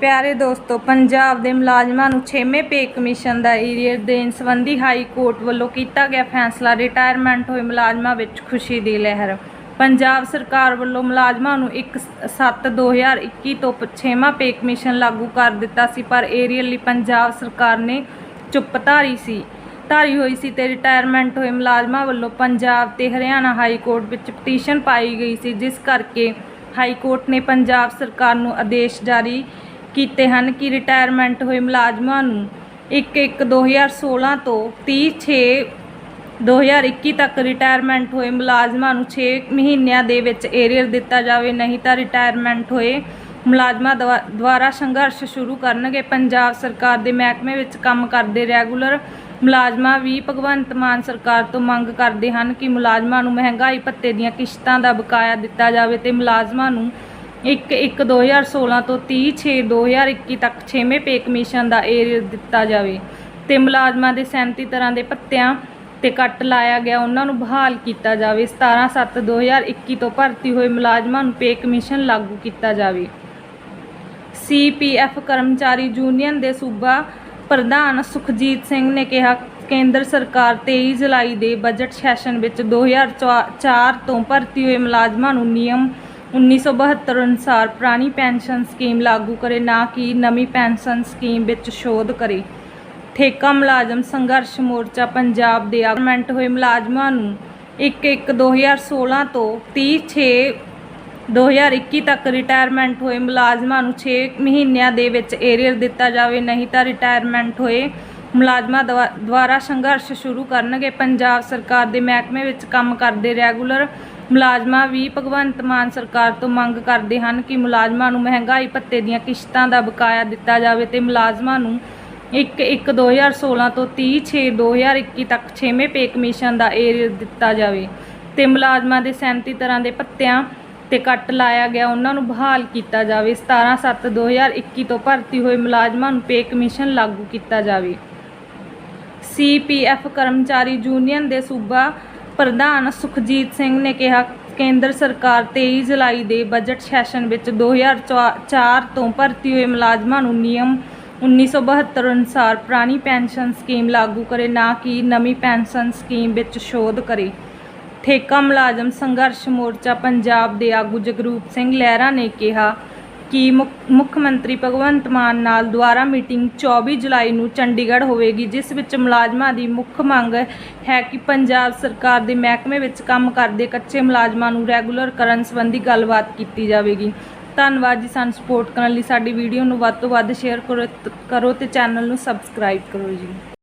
ਪਿਆਰੇ ਦੋਸਤੋ, ਪੰਜਾਬ ਦੇ ਮੁਲਾਜ਼ਮਾਂ ਨੂੰ 6ਵੇਂ ਪੇ ਕਮਿਸ਼ਨ ਦਾ ਏਰੀਅਰ ਦੇਣ ਸੰਬੰਧੀ ਹਾਈ ਕੋਰਟ ਵੱਲੋਂ ਕੀਤਾ ਗਿਆ ਫੈਸਲਾ ਰਿਟਾਇਰਮੈਂਟ ਹੋਏ ਮੁਲਾਜ਼ਮਾਂ ਵਿੱਚ ਖੁਸ਼ੀ ਦੀ ਲਹਿਰ। ਪੰਜਾਬ ਸਰਕਾਰ ਵੱਲੋਂ ਮੁਲਾਜ਼ਮਾਂ ਨੂੰ 1/7/2021 ਤੋਂ 6ਵਾਂ ਪੇ ਕਮਿਸ਼ਨ ਲਾਗੂ ਕਰ ਦਿੱਤਾ ਸੀ, ਪਰ ਏਰੀਅਰ ਲਈ ਪੰਜਾਬ ਸਰਕਾਰ ਨੇ ਚੁੱਪ ਧਾਰੀ ਸੀ। ਧਾਰੀ ਹੋਈ ਸੀ ਤੇ ਰਿਟਾਇਰਮੈਂਟ ਹੋਏ ਮੁਲਾਜ਼ਮਾਂ ਵੱਲੋਂ ਪੰਜਾਬ ਤੇ ਹਰਿਆਣਾ ਹਾਈ ਕੋਰਟ ਵਿੱਚ ਪਟੀਸ਼ਨ ਪਾਈ ਗਈ ਸੀ, ਜਿਸ ਕਰਕੇ ਹਾਈ ਕੋਰਟ ਨੇ ਪੰਜਾਬ ਸਰਕਾਰ ਨੂੰ ਆਦੇਸ਼ ਜਾਰੀ ਕੀਤੇ ਹਨ ਕਿ ਰਿਟਾਇਰਮੈਂਟ ਹੋਏ ਮੁਲਾਜ਼ਮਾਂ ਨੂੰ 1/1/2016 ਤੋਂ 30/6/2021 ਤੱਕ ਰਿਟਾਇਰਮੈਂਟ ਹੋਏ ਮੁਲਾਜ਼ਮਾਂ ਨੂੰ 6 ਮਹੀਨਿਆਂ ਦੇ ਵਿੱਚ ਏਰੀਅਰ ਦਿੱਤਾ ਜਾਵੇ, ਨਹੀਂ ਤਾਂ ਰਿਟਾਇਰਮੈਂਟ ਹੋਏ ਮੁਲਾਜ਼ਮਾਂ ਦਵਾ- ਦੁਆਰਾ ਸੰਘਰਸ਼ ਸ਼ੁਰੂ ਕਰਨਗੇ। ਪੰਜਾਬ ਸਰਕਾਰ ਦੇ ਮਹਿਕਮੇ ਵਿੱਚ ਕੰਮ ਕਰਦੇ ਰੈਗੂਲਰ ਮੁਲਾਜ਼ਮਾਂ ਵੀ ਭਗਵੰਤ ਮਾਨ ਸਰਕਾਰ ਤੋਂ ਮੰਗ ਕਰਦੇ ਹਨ ਕਿ ਮੁਲਾਜ਼ਮਾਂ ਨੂੰ ਮਹਿੰਗਾਈ ਭੱਤੇ ਦੀਆਂ ਕਿਸ਼ਤਾਂ ਦਾ ਬਕਾਇਆ ਦਿੱਤਾ ਜਾਵੇ ਤੇ ਮੁਲਾਜ਼ਮਾਂ ਨੂੰ 1/1/2016 ਤੋਂ 30/6/2021 ਤੱਕ 6ਵੇਂ ਪੇ ਕਮਿਸ਼ਨ ਦਾ ਏਰੀਅਰ ਦਿੱਤਾ ਜਾਵੇ ਤੇ ਮੁਲਾਜ਼ਮਾਂ ਦੇ 37 ਤਰ੍ਹਾਂ ਦੇ ਭੱਤਿਆਂ ਤੇ ਕੱਟ ਲਾਇਆ ਗਿਆ, ਉਹਨਾਂ ਨੂੰ ਬਹਾਲ ਕੀਤਾ ਜਾਵੇ। 17/7/2021 ਤੋਂ ਭਰਤੀ ਹੋਏ ਮੁਲਾਜ਼ਮਾਂ ਨੂੰ ਪੇ ਕਮਿਸ਼ਨ ਲਾਗੂ ਕੀਤਾ ਜਾਵੇ। ਸੀਪੀਐਫ ਕਰਮਚਾਰੀ ਯੂਨੀਅਨ ਦੇ ਸੂਬਾ ਪ੍ਰਧਾਨ ਸੁਖਜੀਤ ਸਿੰਘ ਨੇ ਕਿਹਾ, ਕੇਂਦਰ ਸਰਕਾਰ 23 ਜੁਲਾਈ ਦੇ ਬਜਟ ਸੈਸ਼ਨ ਵਿੱਚ 2004 ਤੋਂ ਭਰਤੀ ਹੋਏ ਮੁਲਾਜ਼ਮਾਂ ਨੂੰ ਨਿਯਮ 1972 ਅਨੁਸਾਰ ਪੁਰਾਣੀ ਪੈਨਸ਼ਨ ਸਕੀਮ ਲਾਗੂ ਕਰੇ, ਨਾ ਕਿ ਨਵੀਂ ਪੈਨਸ਼ਨ ਸਕੀਮ ਵਿੱਚ ਸ਼ੋਧ ਕਰੇ। ਠੇਕਾ ਮੁਲਾਜ਼ਮ ਸੰਘਰਸ਼ ਮੋਰਚਾ ਪੰਜਾਬ ਦੇ ਆਗਮੈਂਟ ਹੋਏ ਮੁਲਾਜ਼ਮਾਂ ਨੂੰ 1/1/2016 ਤੋਂ 30/6/2021 ਤੱਕ ਰਿਟਾਇਰਮੈਂਟ ਹੋਏ ਮੁਲਾਜ਼ਮਾਂ ਨੂੰ 6 ਮਹੀਨਿਆਂ ਦੇ ਵਿੱਚ ਏਰੀਅਰ ਦਿੱਤਾ ਜਾਵੇ, ਨਹੀਂ ਤਾਂ ਰਿਟਾਇਰਮੈਂਟ ਹੋਏ ਮੁਲਾਜ਼ਮਾਂ ਦਵਾ- ਦੁਆਰਾ ਸੰਘਰਸ਼ ਸ਼ੁਰੂ ਕਰਨਗੇ। ਪੰਜਾਬ ਸਰਕਾਰ ਦੇ ਮਹਿਕਮੇ ਵਿੱਚ ਕੰਮ ਕਰਦੇ ਰੈਗੂਲਰ ਮੁਲਾਜ਼ਮਾਂ ਵੀ ਭਗਵੰਤ ਮਾਨ ਸਰਕਾਰ ਤੋਂ ਮੰਗ ਕਰਦੇ ਹਨ ਕਿ ਮੁਲਾਜ਼ਮਾਂ ਨੂੰ ਮਹਿੰਗਾਈ ਭੱਤੇ ਦੀਆਂ ਕਿਸ਼ਤਾਂ ਦਾ ਬਕਾਇਆ ਦਿੱਤਾ ਜਾਵੇ ਤੇ ਮੁਲਾਜ਼ਮਾਂ ਨੂੰ 1/1/2016 ਤੋਂ 30/6/2021 ਤੱਕ 6ਵੇਂ ਪੇ ਕਮਿਸ਼ਨ ਦਾ ਏਰੀਅਰ ਦਿੱਤਾ ਜਾਵੇ ਤੇ ਮੁਲਾਜ਼ਮਾਂ ਦੇ 37 ਤਰ੍ਹਾਂ ਦੇ ਭੱਤਿਆਂ ਤੇ ਕੱਟ ਲਾਇਆ ਗਿਆ, ਉਹਨਾਂ ਨੂੰ ਬਹਾਲ ਕੀਤਾ ਜਾਵੇ। 17/7/2021 ਤੋਂ ਭਰਤੀ ਹੋਏ ਮੁਲਾਜ਼ਮਾਂ ਨੂੰ ਪੇ ਕਮਿਸ਼ਨ ਲਾਗੂ ਕੀਤਾ ਜਾਵੇ। ਸੀਪੀਐਫ ਕਰਮਚਾਰੀ ਯੂਨੀਅਨ ਦੇ ਸੂਬਾ ਪ੍ਰਧਾਨ ਸੁਖਜੀਤ ਸਿੰਘ ਨੇ ਕਿਹਾ, ਕੇਂਦਰ ਸਰਕਾਰ 23 ਜੁਲਾਈ ਦੇ ਬਜਟ ਸੈਸ਼ਨ ਵਿੱਚ 2004 ਤੋਂ ਭਰਤੀ ਹੋਏ ਮੁਲਾਜ਼ਮਾਂ ਨੂੰ ਨਿਯਮ 1972 ਅਨੁਸਾਰ ਪੁਰਾਣੀ ਪੈਨਸ਼ਨ ਸਕੀਮ ਲਾਗੂ ਕਰੇ, ਨਾ ਕਿ ਨਵੀਂ ਪੈਨਸ਼ਨ ਸਕੀਮ ਵਿੱਚ ਸ਼ੋਧ ਕਰੇ। ਠੇਕਾ ਮੁਲਾਜ਼ਮ ਸੰਘਰਸ਼ ਮੋਰਚਾ ਪੰਜਾਬ ਦੇ ਆਗੂ ਜਗਰੂਪ ਸਿੰਘ ਲਹਿਰਾ ਨੇ ਕਿਹਾ ਕਿ ਮੁੱਖ- ਮੁੱਖ ਮੰਤਰੀ ਭਗਵੰਤ ਮਾਨ ਨਾਲ ਦੁਆਰਾ ਮੀਟਿੰਗ 24 ਜੁਲਾਈ ਨੂੰ ਚੰਡੀਗੜ੍ਹ ਹੋਵੇਗੀ, ਜਿਸ ਵਿੱਚ ਮੁਲਾਜ਼ਮਾਂ ਦੀ ਮੁੱਖ ਮੰਗ ਹੈ ਕਿ ਪੰਜਾਬ ਸਰਕਾਰ ਦੇ ਮਹਿਕਮੇ ਵਿੱਚ ਕੰਮ ਕਰਦੇ ਕੱਚੇ ਮੁਲਾਜ਼ਮਾਂ ਨੂੰ ਰੈਗੂਲਰ ਕਰਨ ਸੰਬੰਧੀ ਗੱਲਬਾਤ ਕੀਤੀ ਜਾਵੇਗੀ। ਧੰਨਵਾਦ ਜੀ ਸਾਨੂੰ ਸਪੋਰਟ ਕਰਨ ਲਈ। ਸਾਡੀ ਵੀਡੀਓ ਨੂੰ ਵੱਧ ਤੋਂ ਵੱਧ ਸ਼ੇਅਰ ਕਰੋ ਕਰੋ ਤੇ ਚੈਨਲ ਨੂੰ ਸਬਸਕ੍ਰਾਈਬ ਕਰੋ ਜੀ।